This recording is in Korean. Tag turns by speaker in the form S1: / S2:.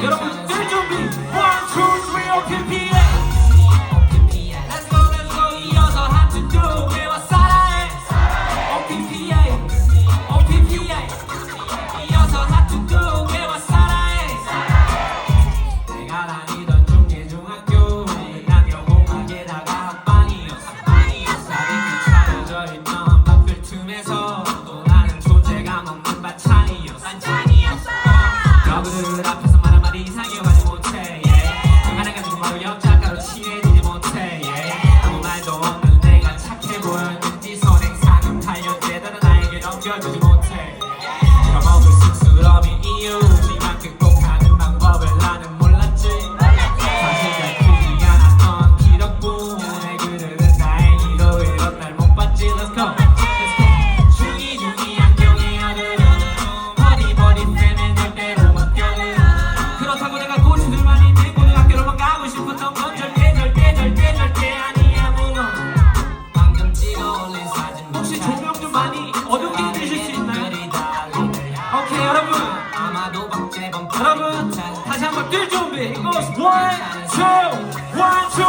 S1: Yo, don't you be.
S2: 널지지 못해. 잃어먹을 쑥스러움의 이유 하지만 극복하는 방법을 나는 몰랐지. 사실 잘 크지 않았던 기력뿐 내 그들은 다행히도 이런 날 못 봤지. Let's go.
S1: 내가 고수들만 있는 고등학교로만 가고 싶었던 건 절대 절대 어둠 여러분.
S2: 아마도 박재범
S1: 여러분 다시 한번 뛸 준비. 이거 원투 원투.